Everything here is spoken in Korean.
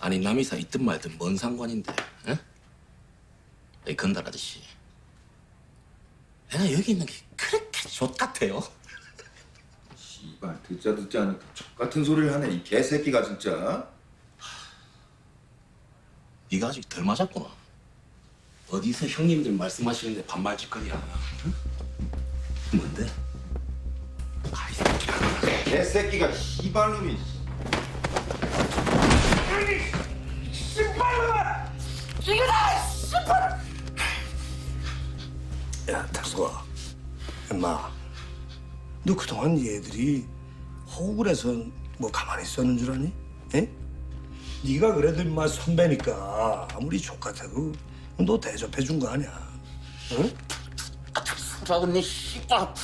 아니 남이사 있든 말든 뭔 상관인데? 응? 이 건달 아저씨. 내가 여기 있는 게 그렇게 좋 같아요? 씨발 듣자 듣자 하니까 족 같은 소리를 하네 이 개새끼가 진짜 네가 아직 덜 맞았구나. 어디서 형님들 말씀하시는데 반말 짓거리야? 응? 뭔데? 아이 새끼야. 개새끼가 씨발놈이 야, 탁수아. 엄마, 너 그동안 얘들이 호구에서 뭐 가만히 있었는 줄 아니? 에? 네가 그래도 임마 선배니까 아무리 족 같아도 너 대접해 준 거 아니야? 응? 라고 네 씨발